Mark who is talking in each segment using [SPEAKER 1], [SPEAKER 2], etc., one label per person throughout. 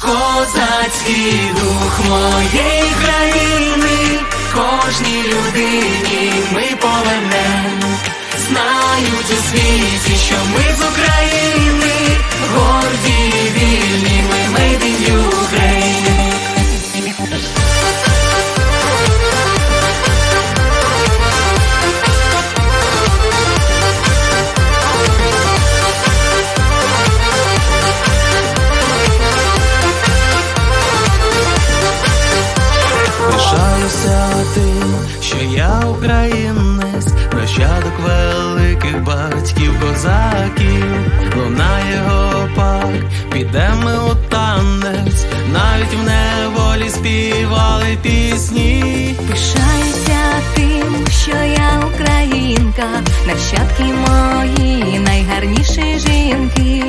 [SPEAKER 1] Козацький дух моєї країни, кожній людині ми повернем. Знають у світі, що ми
[SPEAKER 2] козаків, лунає гопак, підемо у танець, навіть в неволі співали пісні.
[SPEAKER 3] Пишаюся тим, що я українка, нащадки мої найгарніші жінки.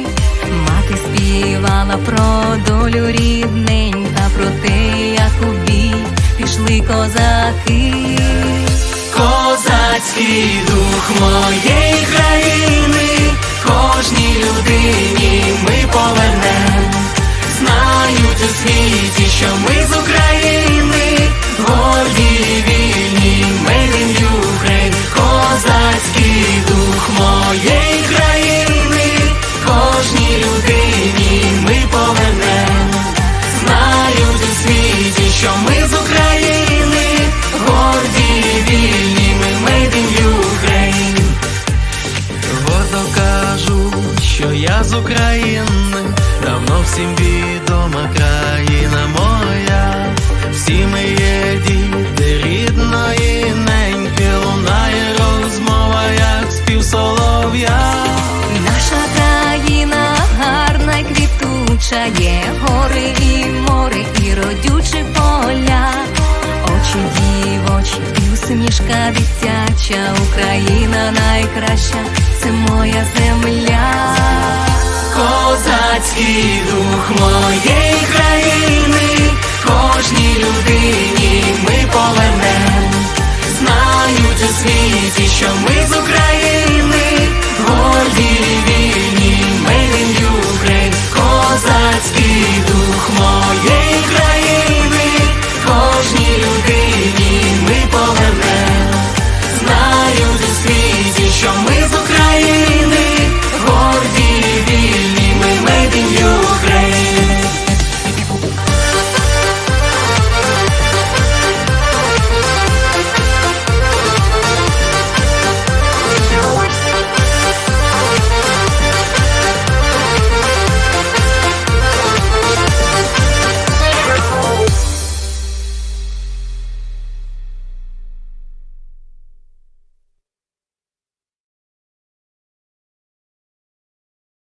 [SPEAKER 3] Мати співала про долю рідненька, про те, як у бій пішли козаки.
[SPEAKER 1] Козацький дух моєї країни,
[SPEAKER 2] я з України, давно всім відома країна моя, всі ми є діти рідної неньки, лунає розмова, як спів солов'я.
[SPEAKER 3] Наша країна гарна й квітуча, є гори і море, і родючі поля, очі дівочі, усмішка дитяча, Україна найкраща, це моя земля.
[SPEAKER 1] Козацький дух моєї